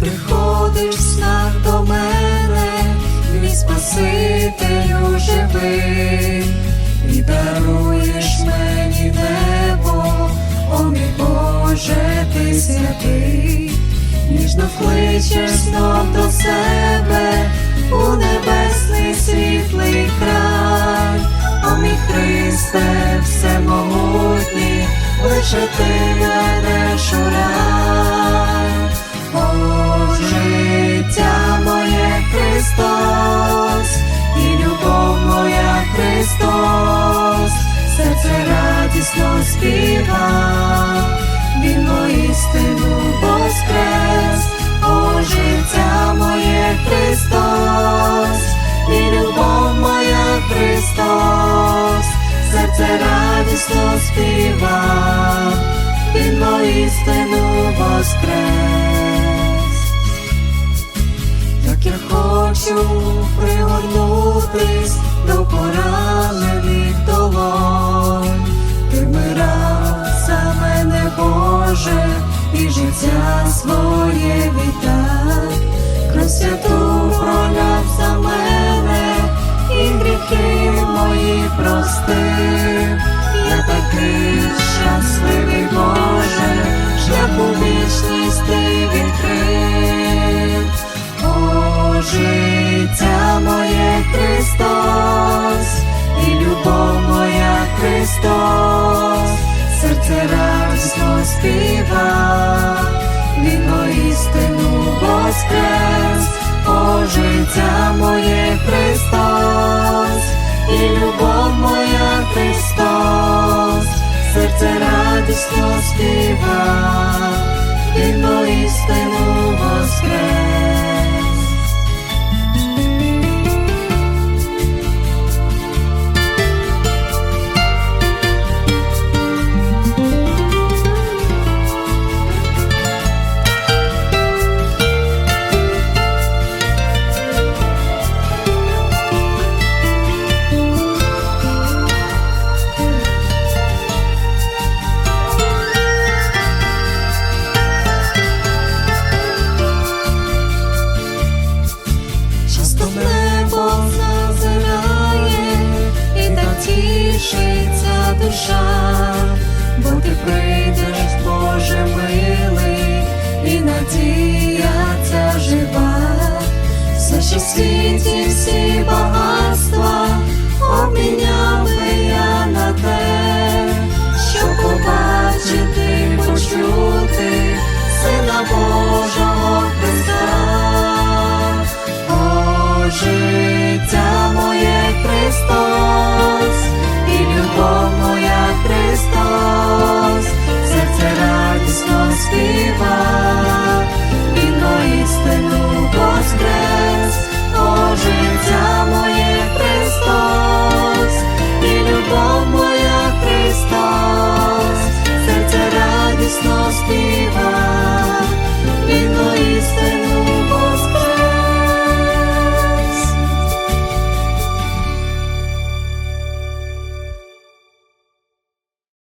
приходиш в снах до мене, мій Спасителю живий, і даруєш мені небо, о мій Боже, ти святий, ніжно кличеш знов до себе у небесний світлий край, о мій Христе, всемогутній, лише ти ведеш у співа, Він істину воскрес, о, життя моє Христос, і любов моя Христос, серце радісно співа, Він істину воскрес. Як я хочу пригорнутись до поранених життя своє віддав, кров святу проляв за мене, і гріхи мої простив. Я такий щасливий, Боже, шлях у вічність ти відкрив. О, життя моє Христос, і любов моя Христос, серце радісно співа, воскрес, о, життя моє Христос, тішиться душа, бо ти прийдеш, Боже милий, і надія